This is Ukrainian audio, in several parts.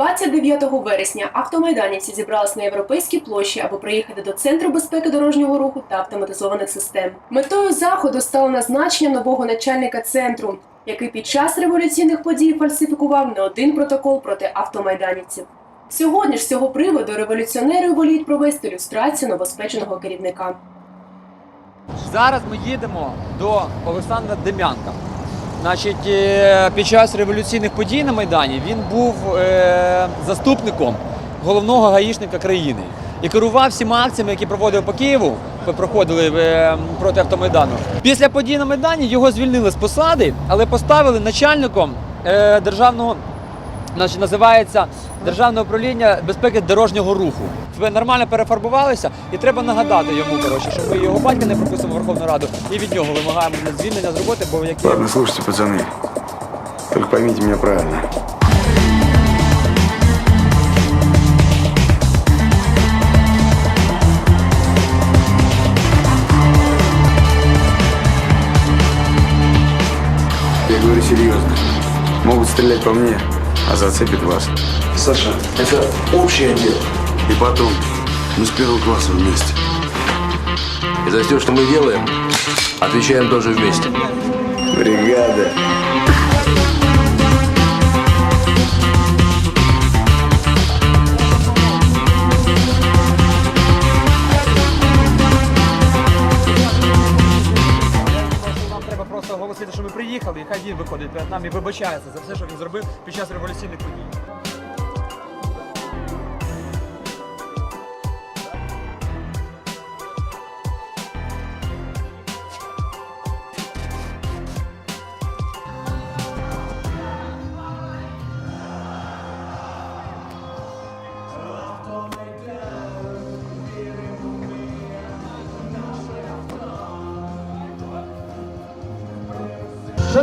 29 вересня автомайданівці зібрались на європейській площі, аби приїхати до центру безпеки дорожнього руху та автоматизованих систем. Метою заходу стало назначення нового начальника центру, який під час революційних подій фальсифікував не один протокол проти автомайданівців. Сьогодні ж з цього приводу революціонери воліють провести люстрацію новоспеченого керівника. Зараз ми їдемо до Олександра Дем'янка. Значить, е, під час революційних подій на Майдані він був е, заступником головного гаїшника країни і керував всіма акціями, які проводив по Києву, проходили е, проти автомайдану. Після подій на Майдані його звільнили з посади, але поставили начальником державного значить, називається Державне управління безпеки дорожнього руху. Ви нормально перефарбувалися, і треба нагадати йому, коротше, щоб ми його батька не пропустимо в Верховну Раду, і від нього вимагаємо звільнення з роботи, бо які Ладно, слушайте, пацаны. Только поймите меня правильно. Я говорю серьезно. Могут стрелять по мне, а зацепит вас. Саша, это общее дело. И потом, мы с первого класса вместе. И за все, что мы делаем, отвечаем тоже вместе. Бригада. Оголосити, що ми приїхали, і хай він виходить перед нами і вибачається за все, що він зробив під час революційних подій.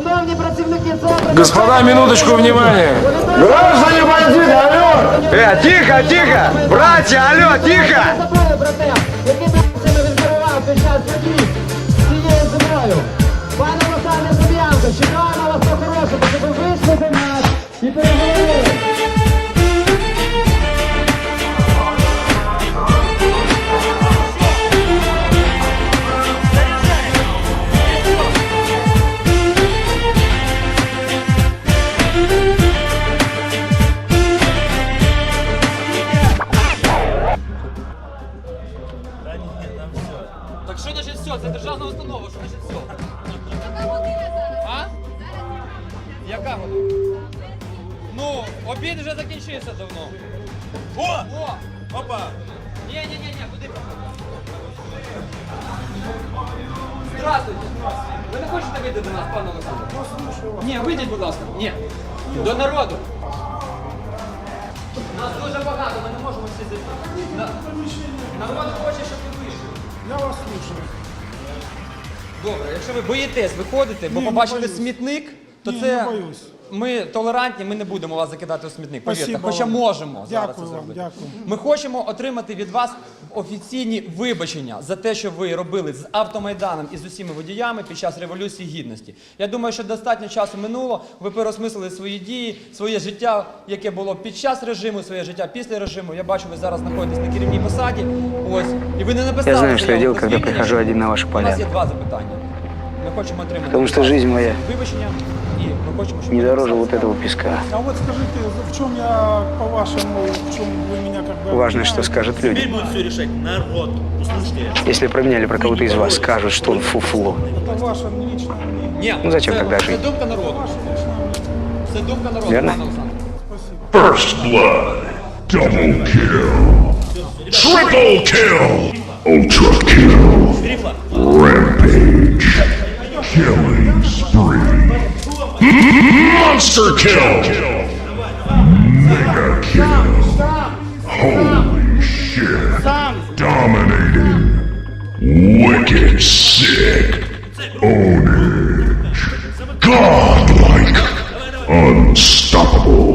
Шановні працівники центру, Господа, минуточку внимания. Граждане бандиты, алло! Э, тихо, тихо! Братья, алло, тихо! Яка година? Ну, обід вже закінчився давно. О! О! Опа! Ні, ні, ні, ні, куди Здравствуйте! Ви не хочете вийти до нас, пане Олександр? Ні, вийдіть, будь ласка. Ні. До народу. Нас дуже багато, ми не можемо всі зайти. Народ хоче, щоб ви вийшли. Я вас слушаю. Добре, якщо ви боїтесь виходити, бо боюсь. смітник, то Ні, це не боюсь. ми толерантні, ми не будемо вас закидати у смітник. Повірте, Спасибо хоча вам. можемо зараз Дякую це вам, зробити. дякую. Ми хочемо отримати від вас офіційні вибачення за те, що ви робили з автомайданом і з усіма водіями під час революції гідності. Я думаю, що достатньо часу минуло. Ви переосмислили свої дії, своє життя, яке було під час режиму, своє життя після режиму. Я бачу, ви зараз знаходитесь на керівній посаді. Ось і ви не написали. Я знаю, что я заяву делал, про когда звільнення. прихожу один на вашу У нас є два запитання. Ми хочемо отримати Потому что жизнь моя вибачення і ми хочемо, щоб не дороже вот этого песка. А вот скажите, в чем я, по-вашему, в чем вы меня как бы... Важно, что скажут люди. Теперь будет все решать народ. Услышите? Если про меня или про кого-то из вас скажут, что он фуфло. Это ваше личное мнение. Ні, Ну, зачем це, тогда це жить? думка народу. Це думка народу, Верно? пане Олександр. First blood. Double kill. Triple kill. Ultra kill. Rampage. Killing spree. Monster kill. Mega kill. Holy shit. Dominating. Wicked sick. Ownage. Godlike. Unstoppable.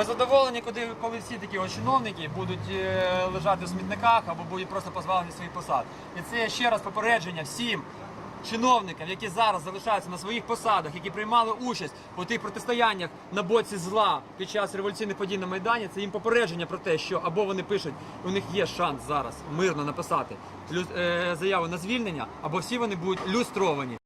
Ми задоволені, коли, коли всі такі чиновники будуть е, лежати в смітниках або будуть просто позбавлені своїх посад. І це ще раз попередження всім чиновникам, які зараз залишаються на своїх посадах, які приймали участь у тих протистояннях на боці зла під час революційних подій на Майдані. Це їм попередження про те, що або вони пишуть, у них є шанс зараз мирно написати е, заяву на звільнення, або всі вони будуть люстровані.